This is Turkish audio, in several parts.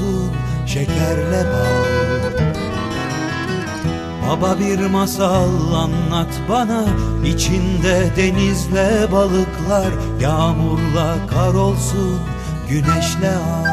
olsun şekerle bal. Baba bir masal anlat bana içinde denizle balıklar Yağmurla kar olsun güneşle al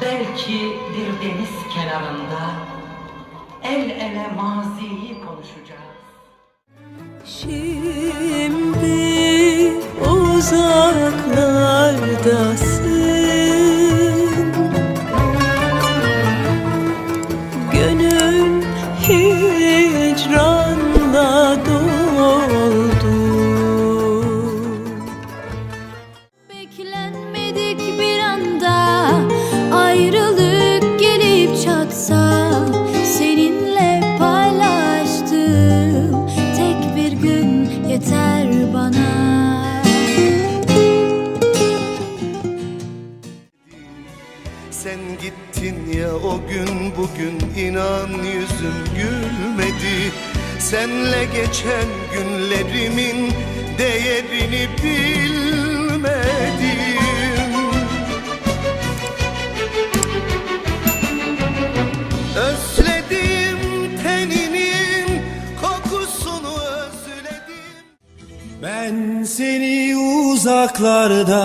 Belki bir deniz kenarında el ele maziyi konuşacağız. Şimdi uzaklardasın Sen gittin ya o gün bugün inan yüzüm gülmedi. Senle geçen günlerimin değerini bilmedim. Özledim teninin kokusunu özledim. Ben seni uzaklarda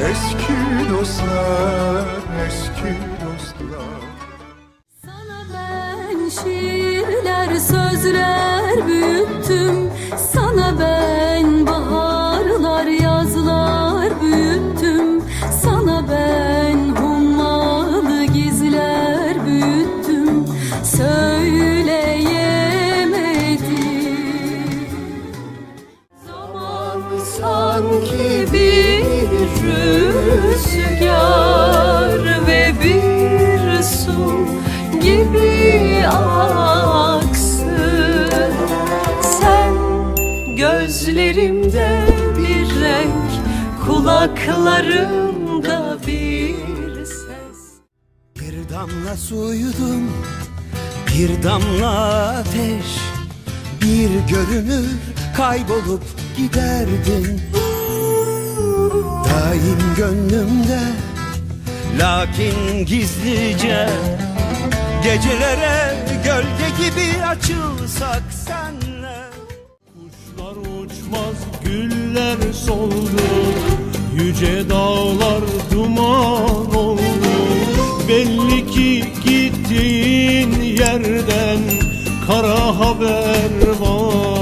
eski dostlar eski dostlar. Sana ben şiirler sözler büyüttüm. Sana ben baharlar yazlar büyüttüm. Sana ben hummalı gizler büyüttüm. Söyleyemedim Zaman sanki bir rüzgar ve bir su gibi aksın. Sen gözlerimde bir renk, kulaklarımda bir ses. Bir damla suyudum, bir damla ateş. Bir görünür kaybolup giderdin Daim gönlümde, lakin gizlice. Gecelere gölge gibi açılsak senle. Kuşlar uçmaz, güller soldu. Yüce dağlar duman oldu. Belli ki gittiğin yerden Kara haber var